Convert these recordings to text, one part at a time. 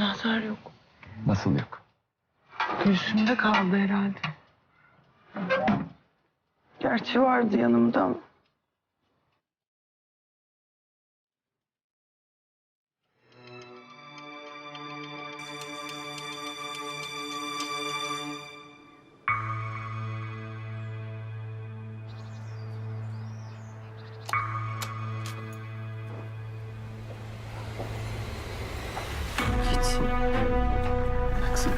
Anahtar yok. Nasıl yok? Gülsüm'de kaldı herhalde. Gerçi vardı yanımda ama. Hiç. Baksana.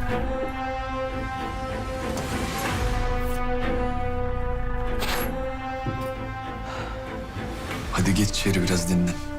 Hadi geç içeri biraz dinlen.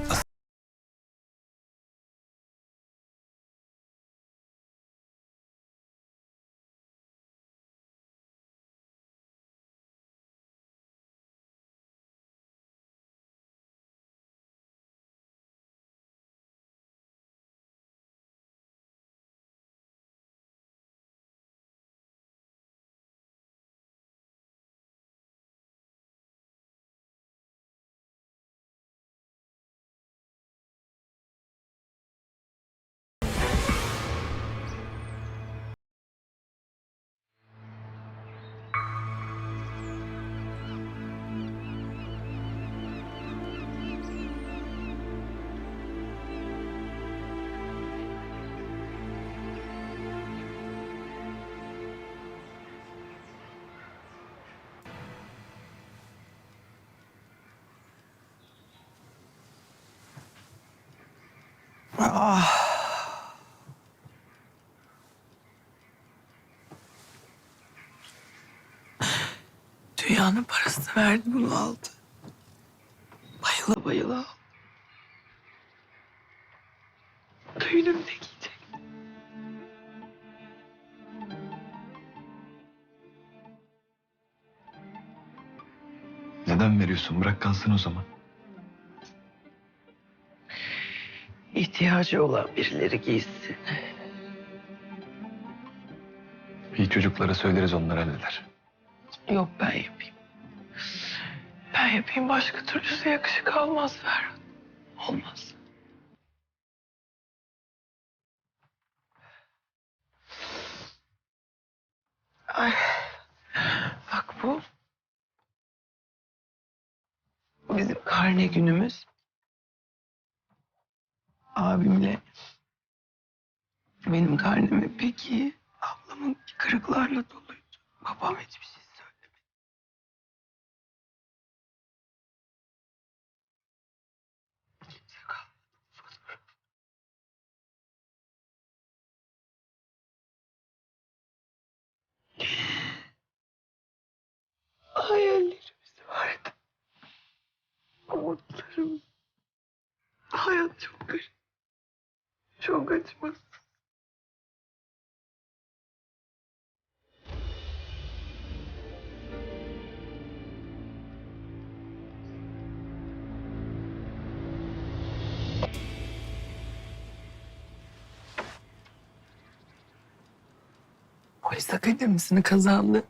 As- Dünyanın parasını verdi bunu aldı. Bayıla bayıla aldı. Düğünümde giyecek. Neden veriyorsun? Bırak kalsın o zaman. İhtiyacı olan birileri giysin. İyi çocuklara söyleriz onlar halleder. Yok ben yapayım. Ben yapayım başka türlüsü yakışık almaz Ferhat. Olmaz. Ay. Bak bu. bu bizim karne günümüz. Abimle benim karnemi pek iyi. Ablamın kırıklarla doluydu. Babam hiçbir şey söylemedi. Kimse kalmadı fotoğraf. Hayallerimiz vardı. Umutlarımız. Hayat çok garip. Çok acımasız. Polis akademisini kazandı.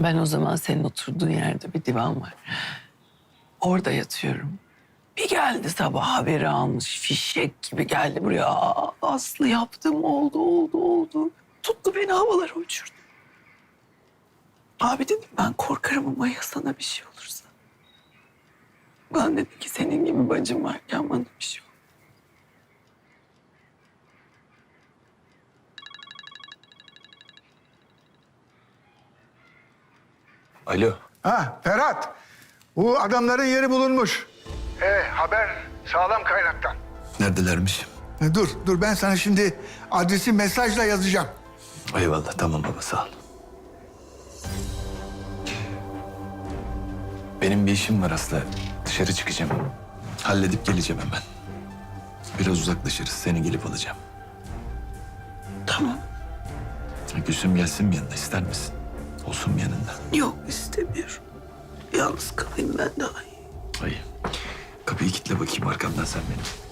Ben o zaman senin oturduğun yerde bir divan var. Orada yatıyorum. Bir geldi sabah haberi almış. Fişek gibi geldi buraya. Aa, Aslı yaptım oldu oldu oldu. Tuttu beni havalara uçurdu. Abi dedim ben korkarım ama ya sana bir şey olursa. Ben dedim ki senin gibi bacım varken bana bir şey olur. Alo. Ha Ferhat. Bu adamların yeri bulunmuş. E haber sağlam kaynaktan. Neredelermiş? E, dur dur ben sana şimdi adresi mesajla yazacağım. Eyvallah tamam baba sağ ol. Benim bir işim var Aslı. Dışarı çıkacağım. Halledip geleceğim hemen. Biraz uzaklaşırız. Seni gelip alacağım. Tamam. Gülsüm gelsin mi yanına ister misin? Olsun mu yanında? Yok istemiyorum. Yalnız kalayım ben daha iyi. Ay. Kapıyı kilitle bakayım arkamdan sen benim.